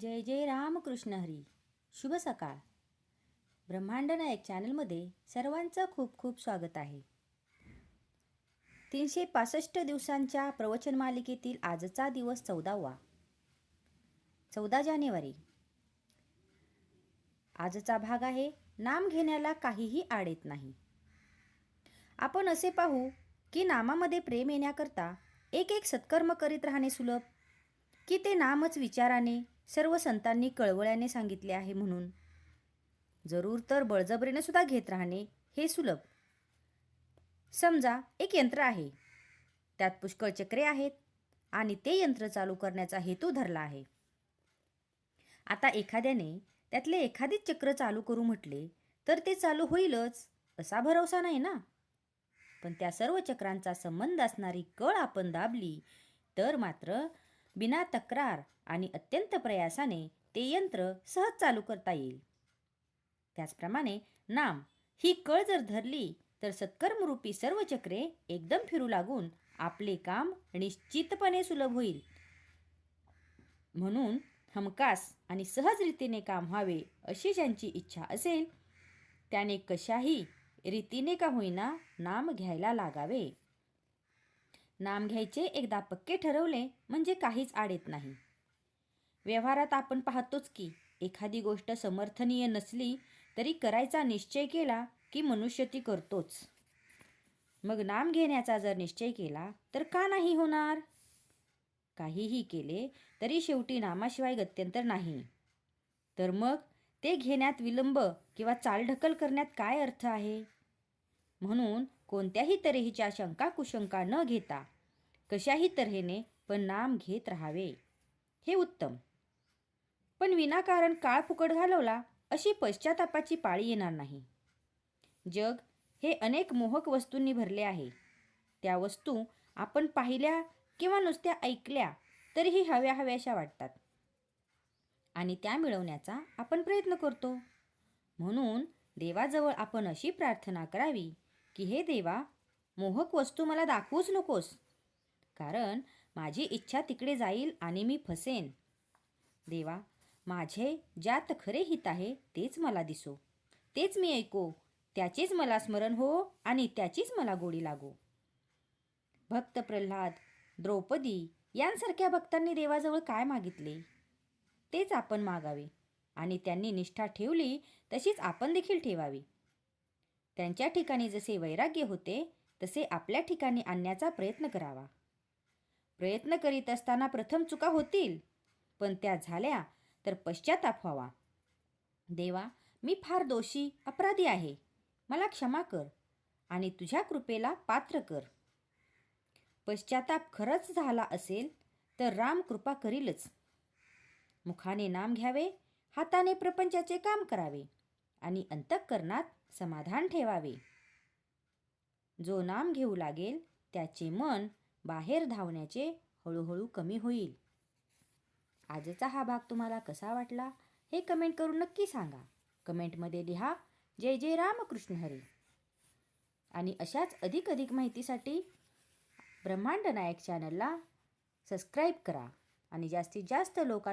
जय जय रामकृष्ण हरी. शुभ सकाळ. ब्रह्मांड नायक चॅनलमध्ये सर्वांचं खूप खूप स्वागत आहे. तीनशे पासष्ट दिवसांच्या प्रवचन मालिकेतील आजचा दिवस चौदावा. चौदा जानेवारी. आजचा भाग आहे नाम घेण्याला काहीही आड येत नाही. आपण असे पाहू की नामामध्ये प्रेम येण्याकरता एक एक सत्कर्म करीत राहणे सुलभ की ते नामच विचाराने सर्व संतांनी कळवळ्याने सांगितले आहे म्हणून. जरूर तर बळजबरीने सुद्धा घेत राहणे हे सुलभ. समजा एक यंत्र आहे. त्यात पुष्कळ चक्रे आहेत आणि ते यंत्र चालू करण्याचा हेतू धरला आहे. आता एखाद्याने त्यातले एखादेच चक्र चालू करू म्हटले तर ते चालू होईलच असा भरवसा नाही ना? पण त्या सर्व चक्रांचा संबंध असणारी कळ आपण दाबली तर मात्र बिना तक्रार आणि अत्यंत प्रयासाने ते यंत्र सहज चालू करता येईल. त्याचप्रमाणे नाम ही कळ जर धरली तर सत्कर्मरूपी सर्व चक्रे एकदम फिरू लागून आपले काम निश्चितपणे सुलभ होईल. म्हणून हमकास आणि सहजरीतीने काम व्हावे अशी ज्यांची इच्छा असेल त्याने कशाही रीतीने का होईना नाम घ्यायला लागावे. नाम घ्यायचे एकदा पक्के ठरवले म्हणजे काहीच आड येत नाही. व्यवहारात आपण पाहतोच की एखादी गोष्ट समर्थनीय नसली तरी करायचा निश्चय केला की मनुष्य ती करतोच. मग नाम घेण्याचा जर निश्चय केला तर का नाही होणार? काहीही केले तरी शेवटी नामाशिवाय गत्यंतर नाही. तर मग ते घेण्यात विलंब किंवा चालढकल करण्यात काय अर्थ आहे? म्हणून कोणत्याही तऱ्हेच्या शंका कुशंका न घेता कशाही तऱ्हेने पण नाम घेत राहावे. हे उत्तम. पण विनाकारण काळ फुकट घालवला अशी पश्चातापाची पाळी येणार नाही. जग हे अनेक मोहक वस्तूंनी भरले आहे. त्या वस्तू आपण पाहिल्या किंवा नुसत्या ऐकल्या तरीही हव्या हव्याशा वाटतात. आणि त्या मिळवण्याचा आपण प्रयत्न करतो. म्हणून देवाजवळ आपण अशी प्रार्थना करावी की हे देवा मोहक वस्तू मला दाखवूच नकोस कारण माझी इच्छा तिकडे जाईल आणि मी फसेन. देवा माझे ज्यात खरे हित आहे तेच मला दिसो. तेच मी ऐको त्याचेच मला स्मरण हो आणि त्याचीच मला गोडी लागो. भक्त प्रल्हाद द्रौपदी यांसारख्या भक्तांनी देवाजवळ काय मागितले? तेच आपण मागावे आणि त्यांनी निष्ठा ठेवली तशीच आपण देखील ठेवावी. त्यांच्या ठिकाणी जसे वैराग्य होते तसे आपल्या ठिकाणी आणण्याचा प्रयत्न करावा. प्रयत्न करीत असताना प्रथम चुका होतील पण त्या झाल्या तर पश्चाताप व्हावा. देवा मी फार दोषी अपराधी आहे. मला क्षमा कर आणि तुझ्या कृपेला पात्र कर. पश्चाताप खरंच झाला असेल तर राम कृपा करीलच. मुखाने नाम घ्यावे हाताने प्रपंचाचे काम करावे आणि अंतःकरणात समाधान ठेवावे. जो नाम घेऊ लागेल त्याचे मन बाहेर धावण्याचे हळूहळू कमी होईल. आजचा हा भाग तुम्हाला कसा वाटला हे कमेंट करून नक्की सांगा. कमेंटमध्ये लिहा जय जय रामकृष्ण हरी. आणि अशाच अधिक अधिक माहितीसाठी ब्रह्मांड नायक चॅनलला सबस्क्राईब करा. आणि जास्तीत जास्त लोकांना